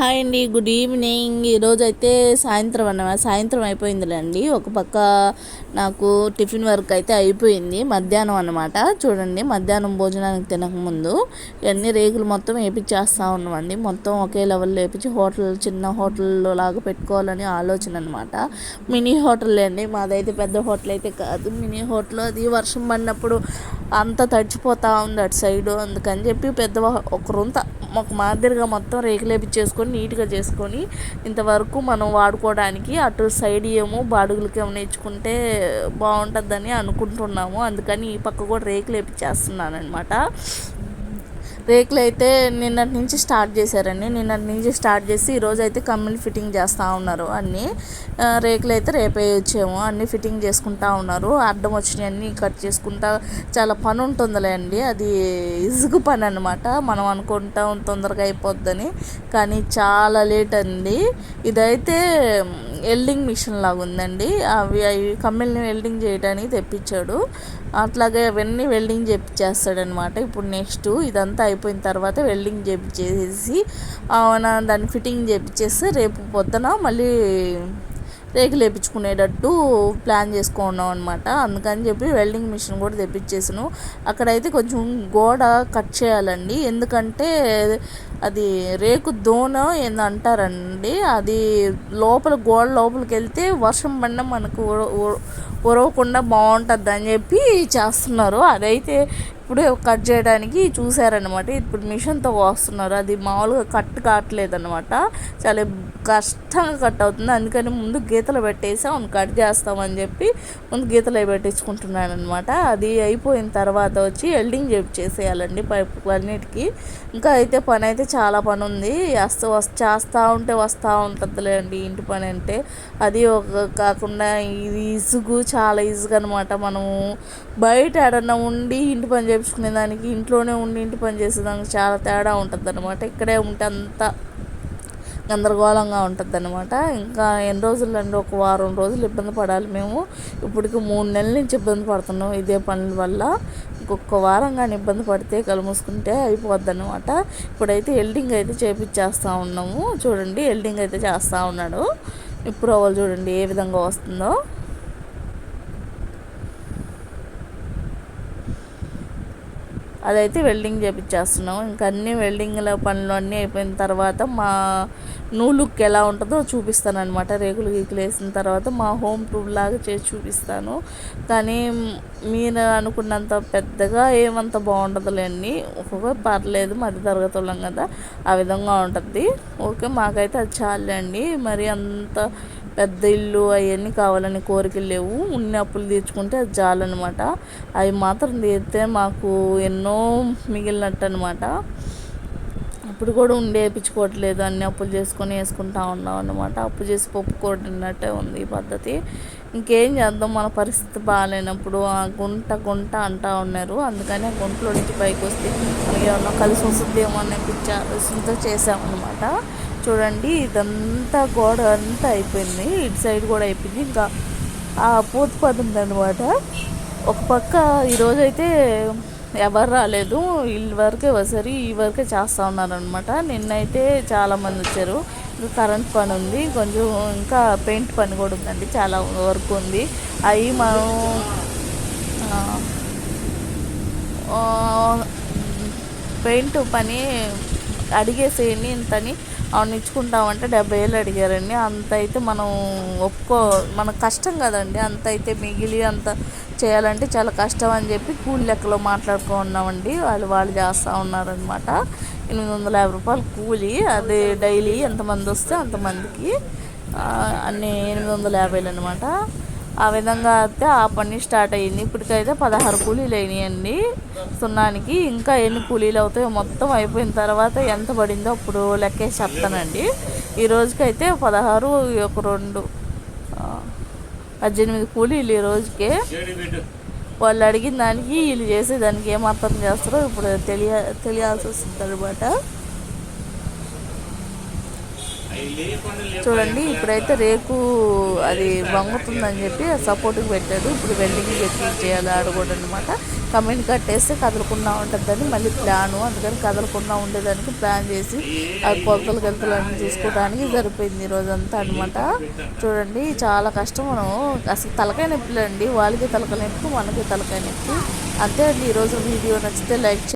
Hi అండి good evening. ఈరోజు అయితే సాయంత్రం అన్న సాయంత్రం అయిపోయిందిలేండి. ఒక పక్క నాకు టిఫిన్ వర్క్ అయితే అయిపోయింది. మధ్యాహ్నం అన్నమాట. చూడండి మధ్యాహ్నం భోజనానికి తినకముందు ఇవన్నీ రేకులు మొత్తం వేపించేస్తూ ఉన్నామండి. మొత్తం ఒకే లెవెల్లో వేపించి హోటల్ చిన్న హోటల్లో లాగా పెట్టుకోవాలని ఆలోచన అనమాట మినీ హోటల్ అండి మాదైతే పెద్ద హోటల్ అయితే కాదు. మినీ హోటల్ అది వర్షం పడినప్పుడు అంతా తడిచిపోతూ ఉంది అటు సైడు. అందుకని చెప్పి పెద్ద ఒక రొంత ఒక మాదిరిగా మొత్తం రేకులు వేపించేసుకొని నీట్గా చేసుకొని ఇంతవరకు మనం వాడుకోవడానికి అటు సైడ్ ఏమో బాడుగులకి ఏమైనా ఇచ్చుకుంటే బాగుంటుందని అనుకుంటున్నాము. అందుకని ఈ పక్క కూడా రేకులు వేపించేస్తున్నాను అనమాట రేకులు అయితే నిన్నటి నుంచి స్టార్ట్ చేశారండి. నిన్నటి నుంచి స్టార్ట్ చేసి ఈరోజు అయితే కమ్మిల్ ఫిట్టింగ్ చేస్తూ ఉన్నారు అన్నీ. రేకులు అయితే రేపే వచ్చాము అన్నీ ఫిట్టింగ్ చేసుకుంటా ఉన్నారు. అడ్డం వచ్చినాయి అన్నీ కట్ చేసుకుంటా చాలా పని ఉంటుందిలే అండి అది ఇసుగు పని అనమాట మనం అనుకుంటాం తొందరగా అయిపోద్దని కానీ చాలా లేట్ అండి. ఇదైతే వెల్డింగ్ మిషన్ లాగా ఉందండి అవి అవి కమ్మెల్ని వెల్డింగ్ చేయడానికి తెప్పించాడు. అట్లాగే అవన్నీ వెల్డింగ్ చేపిచ్చేస్తాడనమాట ఇప్పుడు నెక్స్ట్ ఇదంతా అయిపోయిన తర్వాత వెల్డింగ్ చేపించేసి దాన్ని ఫిట్టింగ్ చేపించేస్తే రేపు పొద్దున మళ్ళీ రేకులు వేయించుకునేటట్టు ప్లాన్ చేసుకున్నాం అనమాట అందుకని చెప్పి వెల్డింగ్ మిషన్ కూడా తెప్పించేసాను. అక్కడైతే కొంచెం గోడ కట్ చేయాలండి. ఎందుకంటే అది రేకు దోన ఏందో అంటారండి అది లోపల గోడ లోపలికి వెళ్తే వర్షం పడిన మనకు ఉరవకుండా బాగుంటుంది అని చెప్పి చేస్తున్నారు. అదైతే ఇప్పుడే కట్ చేయడానికి చూసారనమాట ఇప్పుడు మిషన్తో వస్తున్నారు. అది మామూలుగా కట్ కావట్లేదు అనమాట చాలా కష్టంగా కట్ అవుతుంది. అందుకని ముందు గీతలు పెట్టేసి అవును కట్ చేస్తామని చెప్పి ముందు గీతలు పెట్టించుకుంటున్నాను అనమాట అది అయిపోయిన తర్వాత వచ్చి ఎల్డింగ్ చెప్పి చేసేయాలండి పైపు అన్నిటికీ. ఇంకా అయితే పని అయితే చాలా పని ఉంది వస్తూ వస్తు చేస్తూ ఉంటే వస్తూ ఉంటుందిలే అండి ఇంటి పని అంటే. అది ఒక కాకుండా ఇది ఇసుగు చాలా ఇసుగు అనమాట మనము బయట ఎడన్నా ఉండి ఇంటి పని చేయించుకునే దానికి ఇంట్లోనే ఉండి ఇంటి పని చేసేదానికి చాలా తేడా ఉంటుంది అనమాట ఇక్కడే ఉంటే అంత గందరగోళంగా ఉంటుంది అనమాట ఇంకా ఎన్ని రోజులు అండి ఒక వారం రోజులు ఇబ్బంది పడాలి మేము. ఇప్పటికి మూడు నెలల నుంచి ఇబ్బంది పడుతున్నాం ఇదే పనుల వల్ల. ఇంకొక వారం కానీ ఇబ్బంది పడితే కళ్ళు మూసుకుంటే అయిపోద్ది అనమాట ఇప్పుడైతే ఎల్డింగ్ అయితే చేపించేస్తూ ఉన్నాము. చూడండి ఎల్డింగ్ అయితే చేస్తూ ఉన్నాడు. ఇప్పుడు వాళ్ళు చూడండి ఏ విధంగా వస్తుందో. అదైతే వెల్డింగ్ చేపించేస్తున్నాం ఇంకా అన్ని వెల్డింగ్ల పనులు అన్నీ అయిపోయిన తర్వాత మా నూలుక్ ఎలా ఉంటుందో చూపిస్తాను అనమాట రేకులు గీకులు వేసిన తర్వాత మా హోమ్ టూర్ లాగా చేసి చూపిస్తాను. కానీ మీరు అనుకున్నంత పెద్దగా ఏమంత బాగుండదులేండి. ఒక్కొక్క పర్లేదు మధ్య తరగతి వాళ్ళం కదా ఆ విధంగా ఉంటుంది. ఓకే మాకైతే అది చాలండి మరి అంత పెద్ద ఇల్లు అవన్నీ కావాలని కోరికలు లేవు. ఉన్న అప్పులు తీర్చుకుంటే అది చాలన్నమాట. అవి మాత్రం తీరితే మాకు ఎన్నో మిగిలినట్టు అనమాట ఇప్పుడు కూడా ఉండి వేయించుకోవట్లేదు. అన్ని అప్పులు చేసుకొని వేసుకుంటా ఉన్నాం అనమాట అప్పు చేసి పప్పు ఉంది ఈ పద్ధతి. ఇంకేం చేద్దాం? మన పరిస్థితి బాగాలేనప్పుడు ఆ గుంట గుంట అంటా ఉన్నారు. అందుకని ఆ గుంటలో నుంచి పైకి వస్తే ఏమన్నా కలిసి వస్తుందేమో అనిపించా చేసామన్నమాట చూడండి ఇదంతా గోడ అంతా అయిపోయింది. ఇటు సైడ్ కూడా అయిపోయింది. ఇంకా ఆ పూత పది ఉందన్నమాట. ఒక పక్క ఈరోజైతే ఎవరు రాలేదు. వీళ్ళ వరకే వసరి ఈ వరకే చేస్తూ ఉన్నారనమాట నిన్నైతే చాలామంది వచ్చారు. ఇంకా కరెంట్ పని ఉంది. కొంచెం ఇంకా పెయింట్ పని కూడా ఉందండి. చాలా వర్క్ ఉంది. అవి మనం పెయింట్ పని అడిగేసేయండి ఇంతని. అవును ఇచ్చుకుంటామంటే డెబ్బై ఏళ్ళు అడిగారండి. అంత అయితే మనం ఒప్పుకో మనకు కష్టం కదండి. అంత అయితే మిగిలి అంత చేయాలంటే చాలా కష్టం అని చెప్పి కూలి లెక్కలో మాట్లాడుకున్నామండి వాళ్ళు వాళ్ళు చేస్తూ ఉన్నారనమాట ఎనిమిది వందల యాభై రూపాయలు కూలి. అది డైలీ ఎంతమంది వస్తే అంతమందికి అన్ని ఎనిమిది వందల యాభైలు అనమాట ఆ విధంగా అయితే ఆ పని స్టార్ట్ అయ్యింది. ఇప్పటికైతే పదహారు కూలీలు అయినాయండి. సున్నానికి ఇంకా ఎన్ని కూలీలు అవుతాయో మొత్తం అయిపోయిన తర్వాత ఎంత పడిందో అప్పుడు లెక్కేసి చెప్తానండి. ఈ రోజుకైతే పదహారు ఒక రెండు పద్దెనిమిది కూలీలు ఈ రోజుకే. వాళ్ళు అడిగిన దానికి వీళ్ళు చేసేదానికి ఏం అర్థం చేస్తారో ఇప్పుడు తెలియ తెలియాల్సి వస్తుంది అనమాట చూడండి ఇప్పుడైతే రేకు అది వంగుతుందని చెప్పి సపోర్ట్కి పెట్టాడు. ఇప్పుడు వెల్డింగ్ పెట్టి చేయాలి ఆడకూడదు అనమాట కమెంట్ కట్టేస్తే కదలకుండా ఉంటుందని మళ్ళీ ప్లాను. అందుకని కదలకుండా ఉండేదానికి ప్లాన్ చేసి ఆ కొలతలు గెలతలు చూసుకోవడానికి సరిపోయింది ఈ అనమాట చూడండి చాలా కష్టం మనం అసలు తలకాయ నొప్పులు వాళ్ళకి తలకాయ నొప్పి మనకి తలకాయ నొప్పి. అంతే అండి ఈరోజు వీడియో నచ్చితే లైక్